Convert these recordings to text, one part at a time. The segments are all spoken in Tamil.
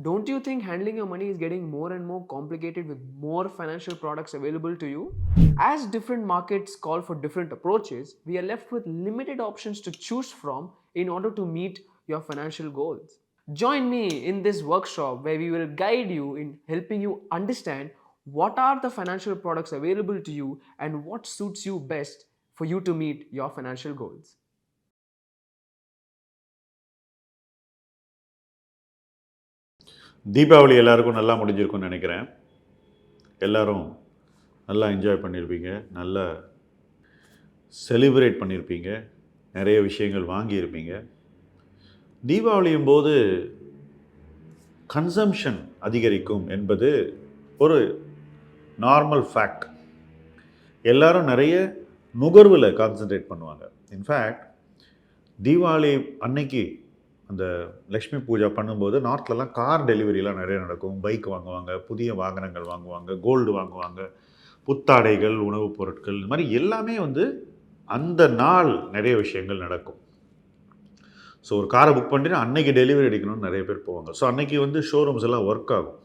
Don't you think handling your money is getting more and more complicated with more financial products available to you? As different markets call for different approaches, we are left with limited options to choose from in order to meet your financial goals. Join me in this workshop where we will guide you in helping you understand what are the financial products available to you and what suits you best for you to meet your financial goals. Deepavali எல்லாருக்கும் நல்லா முடிஞ்சிருக்கும்னு நினைக்கிறேன். எல்லோரும் நல்லா என்ஜாய் பண்ணியிருப்பீங்க நல்லா செலிப்ரேட் பண்ணியிருப்பீங்க நிறைய விஷயங்கள் வாங்கியிருப்பீங்க. தீபாவளியும் போது கன்சம்ஷன் அதிகரிக்கும் என்பது ஒரு நார்மல் ஃபேக்ட் எல்லாரும் நிறைய நுகர்வில் கான்சென்ட்ரேட் பண்ணுவாங்க. இன்ஃபேக்ட் தீபாவளி அன்னைக்கு அந்த லக்ஷ்மி பூஜை பண்ணும்போது நார்த்லலாம் கார் டெலிவரிலாம் நிறைய நடக்கும். பைக் வாங்குவாங்க புதிய வாகனங்கள் வாங்குவாங்க கோல்டு வாங்குவாங்க புத்தாடைகள் உணவுப் பொருட்கள் இந்த மாதிரி எல்லாமே வந்து அந்த நாள் நிறைய விஷயங்கள் நடக்கும். ஸோ ஒரு காரை புக் பண்ணிட்டு அன்னைக்கு டெலிவரி அடிக்கணும்னு நிறைய பேர் போவாங்க. ஸோ அன்னைக்கு வந்து ஷோரூம்ஸ் எல்லாம் ஒர்க் ஆகும்.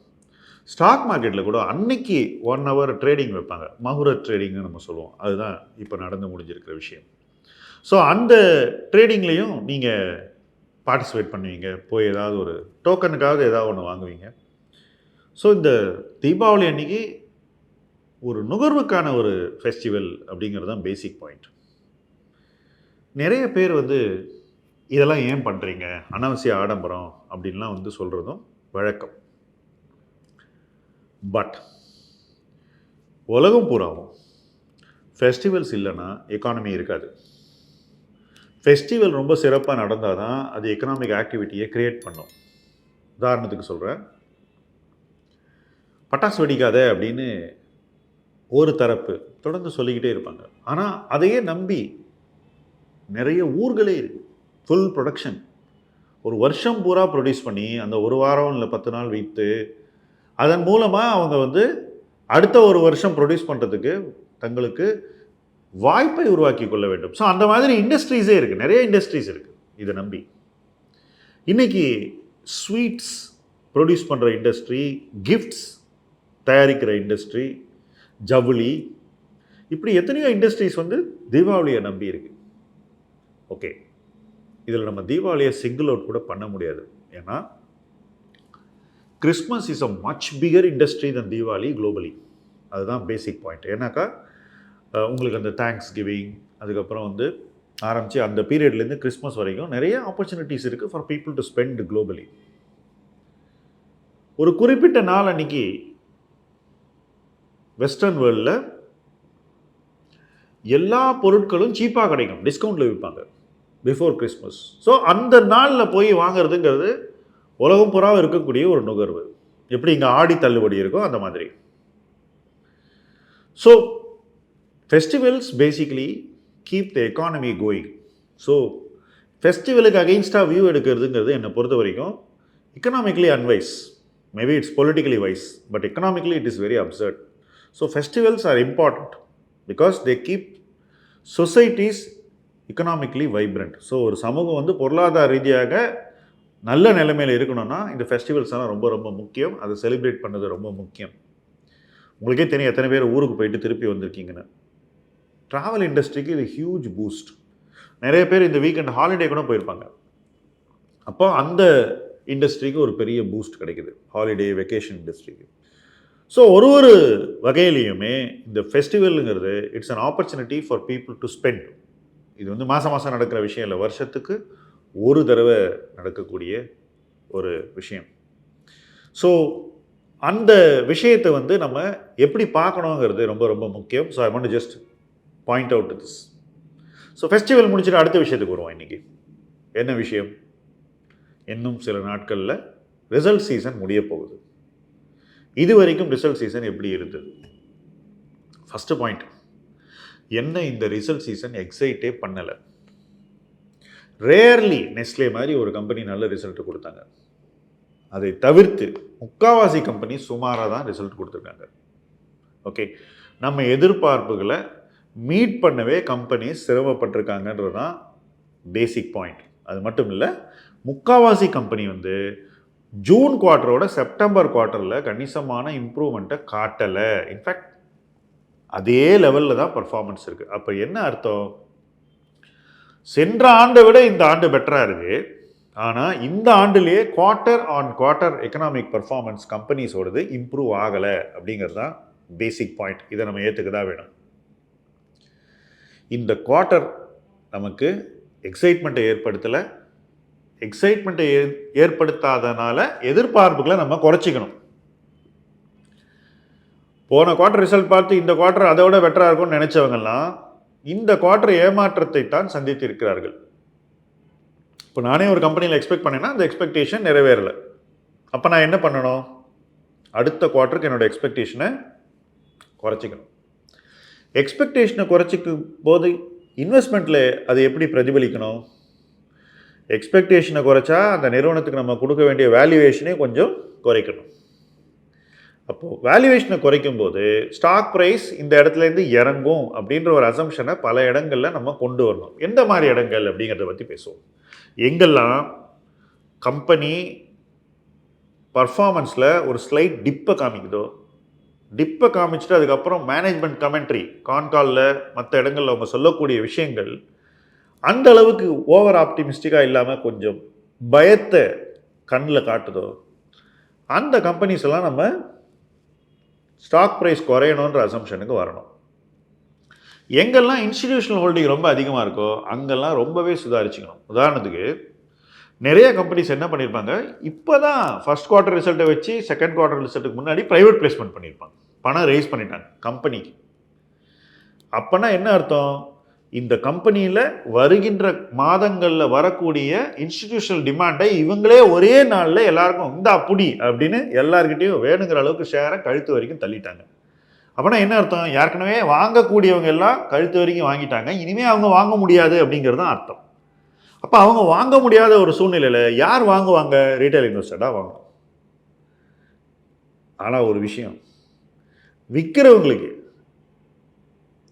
ஸ்டாக் மார்க்கெட்டில் கூட அன்னைக்கு ஒன் ஹவர் ட்ரேடிங் வைப்பாங்க. மகுர ட்ரேடிங்னு நம்ம சொல்லுவோம். அதுதான் இப்போ நடந்து முடிஞ்சிருக்கிற விஷயம். ஸோ அந்த ட்ரேடிங்லேயும் நீங்கள் பார்ட்டிசிபேட் பண்ணுவீங்க? போய் ஏதாவது ஒரு டோக்கனுக்காவது ஏதாவது ஒன்று வாங்குவீங்க. ஸோ இந்த தீபாவளி அன்றைக்கி ஒரு நுகர்வுக்கான ஒரு ஃபெஸ்டிவல் அப்படிங்கிறது தான் பேசிக் பாயிண்ட் நிறைய பேர் வந்து இதெல்லாம் ஏன் பண்ணுறீங்க அனாவசிய ஆடம்பரம் அப்படின்லாம் வந்து சொல்கிறதும் வழக்கம். பட் உலகம் பூராவும் ஃபெஸ்டிவல்ஸ் இல்லைன்னா எக்கானமி இருக்காது. ஃபெஸ்டிவல் ரொம்ப சிறப்பாக நடந்தால் தான் அது எக்கனாமிக் ஆக்டிவிட்டியை க்ரியேட் பண்ணும். உதாரணத்துக்கு சொல்கிறேன் பட்டாசு வெடிக்காத அப்படின்னு ஒரு தரப்பு தொடர்ந்து சொல்லிக்கிட்டே இருப்பாங்க. ஆனால் அதையே நம்பி நிறைய ஊர்களே இருக்குது ஃபுல் ப்ரொடக்ஷன் ஒரு வருஷம் பூரா ப்ரொடியூஸ் பண்ணி அந்த ஒரு வாரம் இல்லை பத்து நாள் வைத்து அதன் மூலமாக அவங்க வந்து அடுத்த ஒரு வருஷம் ப்ரொடியூஸ் பண்ணுறதுக்கு தங்களுக்கு வாய்ப்பை உருவாக்கி கொள்ள வேண்டும். ஸோ அந்த மாதிரி இண்டஸ்ட்ரீஸே இருக்குது நிறைய இண்டஸ்ட்ரீஸ் இருக்குது இதை நம்பி. இன்றைக்கி ஸ்வீட்ஸ் ப்ரொடியூஸ் பண்ணுற இண்டஸ்ட்ரி கிஃப்ட்ஸ் தயாரிக்கிற இண்டஸ்ட்ரி ஜவுளி இப்படி எத்தனையோ இண்டஸ்ட்ரீஸ் வந்து தீபாவளியை நம்பி இருக்கு. ஓகே இதில் நம்ம தீபாவளியை சிங்கிள் அவுட் கூட பண்ண முடியாது. ஏன்னா Christmas is a much bigger industry than Deepavali globally அதுதான் பேசிக் பாயிண்ட் ஏன்னாக்கா உங்களுக்கு அந்த தேங்க்ஸ் கிவிங் அதுக்கப்புறம் வந்து ஆரம்பித்து அந்த பீரியட்லேருந்து கிறிஸ்மஸ் வரைக்கும் நிறைய ஆப்பர்ச்சுனிட்டிஸ் இருக்குது for people to spend globally ஒரு குறிப்பிட்ட நாள் அன்னைக்கு வெஸ்டர்ன் வேர்ல்டில் எல்லா பொருட்களும் சீப்பாக கிடைக்கும். டிஸ்கவுண்ட்டில் விற்பாங்க பிஃபோர் கிறிஸ்மஸ் ஸோ அந்த நாளில் போய் வாங்குறதுங்கிறது உலகம் புறாவும் இருக்கக்கூடிய ஒரு நுகர்வு. எப்படி இங்கே ஆடி தள்ளுபடி இருக்கோ அந்த மாதிரி. So festivals basically keep the economy going so ஃபெஸ்டிவலுக்கு அகெயின்ஸ்டாக வியூ எடுக்கிறதுங்கிறது என்னை பொறுத்த வரைக்கும் economically unwise maybe it's politically wise but economically it is very absurd so festivals are important because they keep societies economically vibrant so ஒரு சமூகம் வந்து பொருளாதார ரீதியாக நல்ல நிலைமையில் இருக்கணும்னா இந்த ஃபெஸ்டிவல்ஸ் எல்லாம் ரொம்ப ரொம்ப முக்கியம். அதை செலிப்ரேட் பண்ணது ரொம்ப முக்கியம். உங்களுக்கே தெரியும் எத்தனை பேர் ஊருக்கு போயிட்டு திருப்பி வந்திருக்கீங்கன்னு. ட்ராவல் இண்டஸ்ட்ரிக்கு இது ஹியூஜ் பூஸ்ட் நிறைய பேர் இந்த வீக்கெண்ட் ஹாலிடே கூட போயிருப்பாங்க. அப்போ அந்த இண்டஸ்ட்ரிக்கு ஒரு பெரிய பூஸ்ட் கிடைக்குது. ஹாலிடே வெக்கேஷன் இண்டஸ்ட்ரிக்கு ஸோ ஒரு ஒரு வகையிலையுமே இந்த ஃபெஸ்டிவலுங்கிறது it's an opportunity for people to spend இது வந்து மாதம் மாதம் நடக்கிற விஷயம் இல்லை. வருஷத்துக்கு ஒரு தடவை நடக்கக்கூடிய ஒரு விஷயம். ஸோ அந்த விஷயத்தை வந்து நம்ம எப்படி பார்க்கணுங்கிறது ரொம்ப ரொம்ப முக்கியம். So I want just point out this so festival முடிச்சுட்டு அடுத்த விஷயத்துக்கு வருவோம் இன்றைக்கி என்ன விஷயம்? இன்னும் சில நாட்களில் ரிசல்ட் சீசன் முடிய போகுது. இது வரைக்கும் ரிசல்ட் சீசன் எப்படி இருந்தது? ஃபஸ்ட்டு பாயிண்ட் என்ன இந்த ரிசல்ட் சீசன் எக்ஸைட்டே பண்ணலை? ரேர்லி நெஸ்லே மாதிரி ஒரு கம்பெனி நல்ல ரிசல்ட் கொடுத்தாங்க. அதை தவிர்த்து முக்காவாசி கம்பெனி சுமாராக தான் ரிசல்ட் கொடுத்துருக்காங்க. ஓகே நம்ம எதிர்பார்ப்புகளை மீட் பண்ணவே கம்பெனி சிரமப்பட்டிருக்காங்கன்றது தான் பேசிக் பாயிண்ட் அது மட்டும் இல்லை முக்காவாசி கம்பெனி வந்து ஜூன் குவார்ட்டரோட செப்டம்பர் குவார்ட்டரில் கணிசமான இம்ப்ரூவ்மெண்ட்டை காட்டலை. இன்ஃபேக்ட் அதே லெவலில் தான் பர்ஃபார்மன்ஸ் இருக்குது அப்போ என்ன அர்த்தம்? சென்ற ஆண்டை விட இந்த ஆண்டு பெட்டராக இருக்குது ஆனால் இந்த ஆண்டுலேயே quarter on quarter economic performance கம்பெனிஸோடது improve ஆகலை அப்படிங்கிறது தான் பேசிக் பாயிண்ட் இதை நம்ம ஏற்றுக்க தான் வேணும். இந்த குவார்ட்டர் நமக்கு எக்ஸைட்மெண்ட்டை ஏற்படுத்தலை. எக்ஸைட்மெண்ட்டை ஏற்படுத்தாதனால எதிர்பார்ப்புகளை நம்ம குறைச்சிக்கணும். போன குவார்ட்டர் ரிசல்ட் பார்த்து இந்த குவார்ட்டர் அதை விட பெட்டராக இருக்கும்னு நினச்சவங்கெல்லாம் இந்த குவார்ட்டர் ஏமாற்றத்தை தான் சந்தித்து இருக்கிறார்கள் இப்போ நானே ஒரு கம்பெனியில் எக்ஸ்பெக்ட் பண்ணேன்னா அந்த எக்ஸ்பெக்டேஷன் நிறைவேறலை. அப்போ நான் என்ன பண்ணணும்? அடுத்த குவார்ட்டருக்கு என்னோட எக்ஸ்பெக்டேஷனை குறைச்சிக்கணும். எக்ஸ்பெக்டேஷனை குறைச்சிக்கும் போது இன்வெஸ்ட்மெண்ட்டில் அது எப்படி பிரதிபலிக்கணும்? எக்ஸ்பெக்டேஷனை குறைச்சா அந்த நிறுவனத்துக்கு நம்ம கொடுக்க வேண்டிய வேல்யூவேஷனே கொஞ்சம் குறைக்கணும். அப்போது வேல்யூவேஷனை குறைக்கும் போது ஸ்டாக் ப்ரைஸ் இந்த இடத்துலேருந்து இறங்கும் அப்படின்ற ஒரு அசம்ஷனை பல இடங்களில் நம்ம கொண்டு வரணும். எந்த மாதிரி இடங்கள் அப்படிங்கிறத பற்றி பேசுவோம். எங்கெல்லாம் கம்பெனி பர்ஃபார்மன்ஸில் ஒரு ஸ்லைட் டிப்பை காமிக்குதோ டிப்பை காமிச்சிட்டு அதுக்கப்புறம் மேனேஜ்மெண்ட் கமெண்ட்ரி கான்காலில் மற்ற இடங்களில் அவங்க சொல்லக்கூடிய விஷயங்கள் அந்த அளவுக்கு ஓவர் ஆப்டிமிஸ்டிக்காக இல்லாமல் கொஞ்சம் பயத்தை கண்ணில் காட்டுதோ அந்த கம்பெனிஸ் எல்லாம் நம்ம ஸ்டாக் ப்ரைஸ் குறையணுன்ற அசம்ஷனுக்கு வரணும். எங்கெல்லாம் இன்ஸ்டிடியூஷனல் ஹோல்டிங் ரொம்ப அதிகமாக இருக்கோ அங்கெல்லாம் ரொம்பவே சுதாரிச்சுக்கணும். உதாரணத்துக்கு நிறைய கம்பெனிஸ் என்ன பண்ணியிருப்பாங்க இப்போ தான் ஃபஸ்ட் குவார்ட்டர் ரிசல்ட்டை வச்சு செகண்ட் குவார்ட்டர் ரிசல்ட்டுக்கு முன்னாடி ப்ரைவேட் பிளேஸ்மெண்ட் பண்ணியிருப்பாங்க பணம் ரைஸ் பண்ணிட்டாங்க கம்பெனிக்கு அப்போனா என்ன அர்த்தம்? இந்த கம்பெனியில் வருகின்ற மாதங்களில் வரக்கூடிய இன்ஸ்டிடியூஷனல் டிமாண்டை இவங்களே ஒரே நாளில் எல்லாருக்கும் இந்த அப்படி அப்படின்னு எல்லாருக்கிட்டையும் வேணுங்கிற அளவுக்கு ஷேரை கழுத்து வரைக்கும் தள்ளிட்டாங்க. அப்படின்னா என்ன அர்த்தம்? ஏற்கனவே வாங்கக்கூடியவங்க எல்லாம் கழுத்து வரைக்கும் வாங்கிட்டாங்க இனிமேல் அவங்க வாங்க முடியாது அப்படிங்கிறது தான் அர்த்தம். அப்போ அவங்க வாங்க முடியாத ஒரு சூழ்நிலையில் யார் வாங்குவாங்க? ரீட்டைல் இன்வெஸ்டடாக வாங்கணும். ஆனால் ஒரு விஷயம் விற்கிறவங்களுக்கு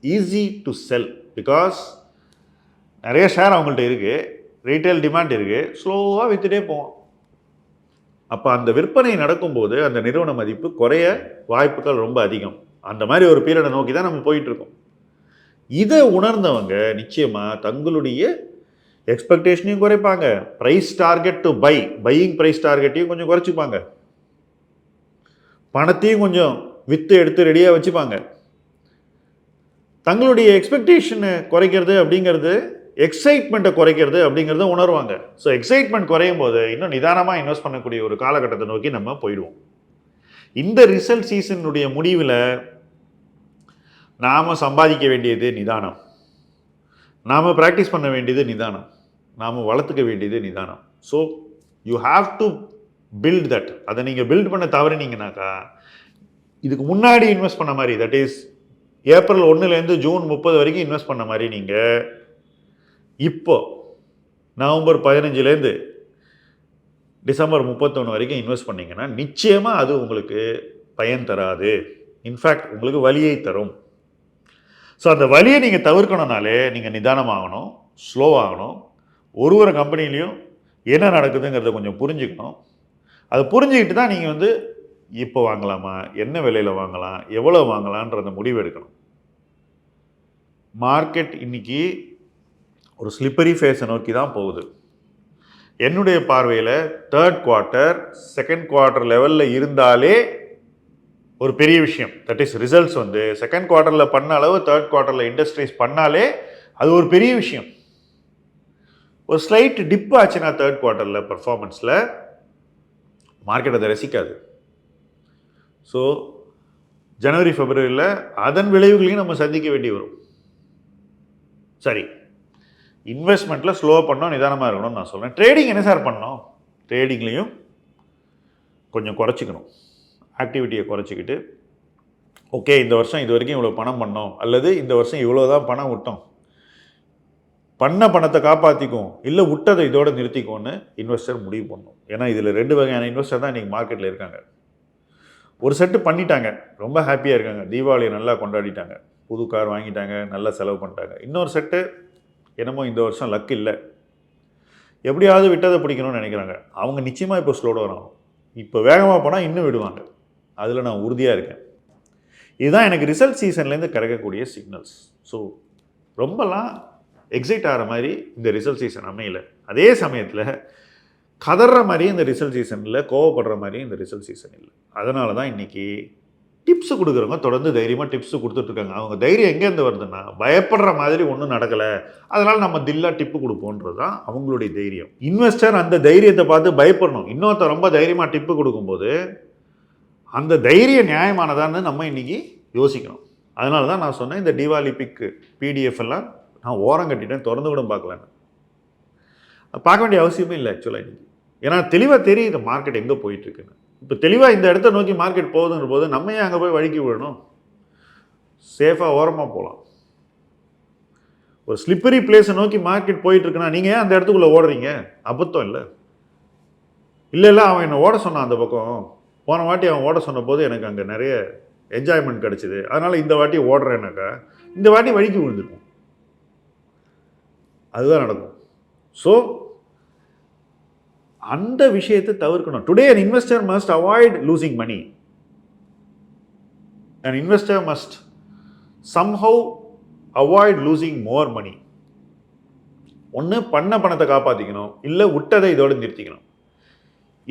ஈஸி டு செல் பிகாஸ் நிறைய ஷேர் அவங்கள்ட்ட இருக்குது ரீட்டைல் டிமாண்ட் இருக்குது ஸ்லோவாக விற்றுட்டே போவோம். அப்போ அந்த விற்பனை நடக்கும்போது அந்த நிறுவன மதிப்பு குறைய வாய்ப்புகள் ரொம்ப அதிகம். அந்த மாதிரி ஒரு பீரியடை நோக்கி தான் நம்ம போயிட்டுருக்கோம். இதை உணர்ந்தவங்க நிச்சயமாக தங்களுடைய எக்ஸ்பெக்டேஷனையும் குறைப்பாங்க. Price target to buy buying price டார்கெட்டையும் கொஞ்சம் குறைச்சிப்பாங்க. பணத்தையும் கொஞ்சம் விற்று எடுத்து ரெடியாக வச்சுப்பாங்க. தங்களுடைய எக்ஸ்பெக்டேஷனை குறைக்கிறது அப்படிங்கிறது எக்ஸைட்மெண்ட்டை குறைக்கிறது அப்படிங்கிறத உணர்வாங்க. ஸோ எக்ஸைட்மெண்ட் குறையும் போது இன்னும் நிதானமாக இன்வெஸ்ட் பண்ணக்கூடிய ஒரு காலகட்டத்தை நோக்கி நம்ம போயிடுவோம். இந்த ரிசல்ட் சீசனுடைய முடிவில் நாம் சம்பாதிக்க வேண்டியது நிதானம். நாம் ப்ராக்டிஸ் பண்ண வேண்டியது நிதானம். நாம் வளர்த்துக்க வேண்டியது நிதானம். So you have to build that அதை நீங்கள் பில்ட் பண்ண தவறினீங்கனாக்கா இதுக்கு முன்னாடி இன்வெஸ்ட் பண்ண மாதிரி தட் இஸ் ஏப்ரல் ஒன்றுலேருந்து ஜூன் முப்பது வரைக்கும் இன்வெஸ்ட் பண்ண மாதிரி நீங்கள் இப்போ நவம்பர் பதினஞ்சுலேருந்து டிசம்பர் முப்பத்தொன்று வரைக்கும் இன்வெஸ்ட் பண்ணிங்கன்னா நிச்சயமாக அது உங்களுக்கு பயன் தராது. இன்ஃபேக்ட் உங்களுக்கு வலியை தரும். ஸோ அந்த வலியை நீங்கள் தவிர்க்கணுனாலே நீங்கள் நிதானமாகணும் ஸ்லோவாகணும் ஒரு ஒரு கம்பெனிலையும் என்ன நடக்குதுங்கிறத கொஞ்சம் புரிஞ்சுக்கணும். அதை புரிஞ்சுக்கிட்டு தான் நீங்கள் வந்து இப்போ வாங்கலாமா? என்ன விலையில் வாங்கலாம்? எவ்வளோ வாங்கலான்றத முடிவு எடுக்கணும். மார்க்கெட் இன்னைக்கு ஒரு ஸ்லிப்பரி ஃபேஸை நோக்கி தான் போகுது. என்னுடைய பார்வையில் தேர்ட் குவார்ட்டர் செகண்ட் குவார்ட்டர் லெவலில் இருந்தாலே ஒரு பெரிய விஷயம். தட் இஸ் ரிசல்ட்ஸ் வந்து செகண்ட் குவார்ட்டரில் பண்ண அளவு தேர்ட் குவார்ட்டரில் இண்டஸ்ட்ரீஸ் பண்ணாலே அது ஒரு பெரிய விஷயம். ஒரு ஸ்லைட் டிப் ஆச்சுன்னா தேர்ட் குவார்ட்டரில் பர்ஃபார்மன்ஸில் மார்க்கெட் அதை ரசிக்காது. ஸோ ஜனவரி பிப்ரவரியில் அதன் விளைவுகளையும் நம்ம சந்திக்க வேண்டி வரும். சரி. இன்வெஸ்ட்மெண்ட்டில் ஸ்லோ பண்ணோம் நிதானமாக இருக்கணும்னு நான் சொல்கிறேன் ட்ரேடிங் என்ன சார் பண்ணோம்? ட்ரேடிங்லேயும் கொஞ்சம் குறைச்சிக்கணும். ஆக்டிவிட்டியை குறைச்சிக்கிட்டு ஓகே இந்த வருஷம் இது வரைக்கும் இவ்வளோ பணம் பண்ணோம் அல்லது இந்த வருஷம் இவ்வளோ தான் பணம் விட்டோம் பண்ண பணத்தை காப்பாற்றிக்கும் இல்லை விட்டதை இதோடு நிறுத்திக்கும்னு இன்வெஸ்டர் முடிவு பண்ணும். ஏன்னா இதில் ரெண்டு வகையான இன்வெஸ்டர் தான் இன்றைக்கி மார்க்கெட்டில் இருக்காங்க. ஒரு செட்டு பண்ணிட்டாங்க. ரொம்ப ஹாப்பியாக இருக்காங்க. தீபாவளியை நல்லா கொண்டாடிட்டாங்க. புது கார் வாங்கிட்டாங்க. நல்லா செலவு பண்ணிட்டாங்க. இன்னொரு செட்டு என்னமோ இந்த வருஷம் லக் இல்லை. எப்படியாவது விட்டதை பிடிக்கணும்னு நினைக்கிறாங்க. அவங்க நிச்சயமாக இப்போ ஸ்லோ டவுன் ஆகும். இப்போ வேகமாக போனால் இன்னும் விடுவாங்க. அதில் நான் உறுதியாக இருக்கேன். இதுதான் எனக்கு ரிசல்ட் சீசன்லேருந்து கிடைக்கக்கூடிய சிக்னல்ஸ் ஸோ ரொம்பலாம் எக்ஸைட் ஆகிற மாதிரி இந்த ரிசல்ட் சீசன் அமையலை. அதே சமயத்தில் கதற மாதிரியும் இந்த ரிசல்ட் சீசன் இல்லை கோவப்படுற மாதிரியும் இந்த ரிசல்ட் சீசன் இல்லை அதனால தான் இன்றைக்கி டிப்ஸ் கொடுக்குறவங்க தொடர்ந்து தைரியமாக டிப்ஸ் கொடுத்துட்ருக்காங்க அவங்க தைரியம் எங்கேருந்து வருதுன்னா பயப்படுற மாதிரி ஒன்றும் நடக்கலை. அதனால் நம்ம தில்லா டிப்பு கொடுப்போன்றது தான் அவங்களுடைய தைரியம். இன்வெஸ்டர் அந்த தைரியத்தை பார்த்து பயப்படணும். இன்னொருத்த ரொம்ப தைரியமாக டிப்பு கொடுக்கும்போது அந்த தைரியம் நியாயமானதான்னு நம்ம இன்றைக்கி யோசிக்கணும். அதனால தான் நான் சொன்னேன் இந்த தீபாவளி பிக்கு பிடிஎஃப் எல்லாம் நான் ஓரம் கட்டிட்டேன் திறந்து கூட பார்க்கலன்னு. பார்க்க வேண்டிய அவசியமே இல்லை ஆக்சுவலாக இன்றைக்கி ஏன்னா தெளிவாக தெரியுது மார்க்கெட் எங்கே போயிட்டுருக்குன்னு. இப்போ தெளிவாக இந்த இடத்த நோக்கி மார்க்கெட் போகுதுன்ற போது நம்ம ஏன் அங்கே போய் வழுக்கி விடணும்? சேஃபாக ஓரமாக போகலாம். ஒரு ஸ்லிப்பரி பிளேஸை நோக்கி மார்க்கெட் போயிட்டுருக்குன்னா நீங்கள் ஏன் அந்த இடத்துக்குள்ளே ஓடுறீங்க? அபத்தம் இல்லை. இல்லை இல்லை அவன் என்னை ஓட சொன்னான் அந்த பக்கம். போன வாட்டி அவன் ஓட சொன்ன போது எனக்கு அங்கே நிறைய என்ஜாய்மெண்ட் கிடச்சிது. அதனால் இந்த வாட்டி ஓடுறேன்னாக்கா இந்த வாட்டி வழிக்கு விழுந்துருக்கும் அதுதான் நடக்கும். ஸோ அந்த விஷயத்தை தவிர்க்கணும். Today an investor must avoid losing money an investor must somehow avoid losing more money ஒன்று பண்ண பணத்தை காப்பாற்றிக்கணும் இல்லை விட்டதை இதோடு நிறுத்திக்கணும்.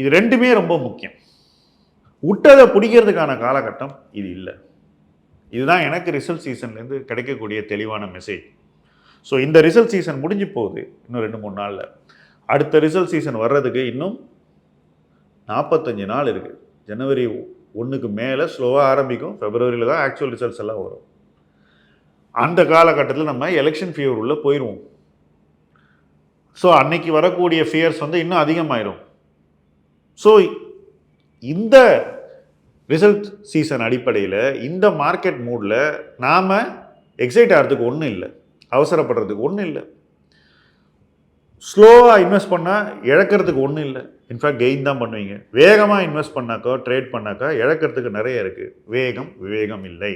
இது ரெண்டுமே ரொம்ப முக்கியம். விட்டதை பிடிக்கிறதுக்கான காலகட்டம் இது இல்லை. இதுதான் எனக்கு ரிசல்ட் சீசன்லேருந்து கிடைக்கக்கூடிய தெளிவான மெசேஜ் ஸோ இந்த ரிசல்ட் சீசன் முடிஞ்சு போகுது. இன்னும் ரெண்டு மூணு நாளில். அடுத்த ரிசல்ட் சீசன் வர்றதுக்கு இன்னும் நாற்பத்தஞ்சு நாள் இருக்குது ஜனவரி ஒன்றுக்கு மேலே ஸ்லோவாக ஆரம்பிக்கும். ஃபெப்ரவரியில் தான் ஆக்சுவல் ரிசல்ட்ஸ் எல்லாம் வரும். அந்த காலகட்டத்தில் நம்ம எலெக்ஷன் ஃபியர் உள்ளே போயிடுவோம் ஸோ அன்னைக்கு வரக்கூடிய ஃபியர்ஸ் வந்து இன்னும் அதிகமாயிடும் ஸோ இந்த ரிசல்ட் சீசன் அடிப்படையில் இந்த மார்க்கெட் மூடில் நாம் எக்ஸைட் ஆகிறதுக்கு ஒன்றும் இல்லை. அவசரப்படுறதுக்கு ஒன்றும் இல்லை. ஸ்லோவாக இன்வெஸ்ட் பண்ணால் இழக்கிறதுக்கு ஒன்றும் இல்லை. இன்ஃபேக்ட் கெயின் தான் பண்ணுவீங்க. வேகமாக இன்வெஸ்ட் பண்ணாக்கோ ட்ரேட் பண்ணாக்கா இழக்கிறதுக்கு நிறைய இருக்குது வேகம் விவேகம் இல்லை.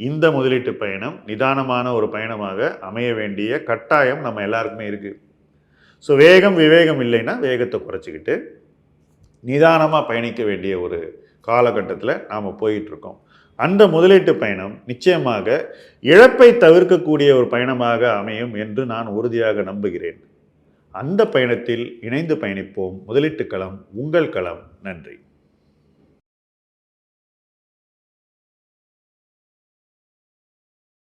இந்த முதலீட்டு பயணம் நிதானமான ஒரு பயணமாக அமைய வேண்டிய கட்டாயம் நம்ம எல்லாருக்குமே இருக்குது ஸோ வேகம் விவேகம் இல்லைன்னா வேகத்தை குறைச்சிக்கிட்டு நிதானமாக பயணிக்க வேண்டிய ஒரு காலகட்டத்தில் நாம் போயிட்டுருக்கோம் அந்த முதலீட்டு பயணம் நிச்சயமாக இழப்பை தவிர்க்கக்கூடிய ஒரு பயணமாக அமையும் என்று நான் உறுதியாக நம்புகிறேன். அந்த பயணத்தில் இணைந்து பயணிப்போம். முதலீட்டு களம் உங்கள் களம். நன்றி.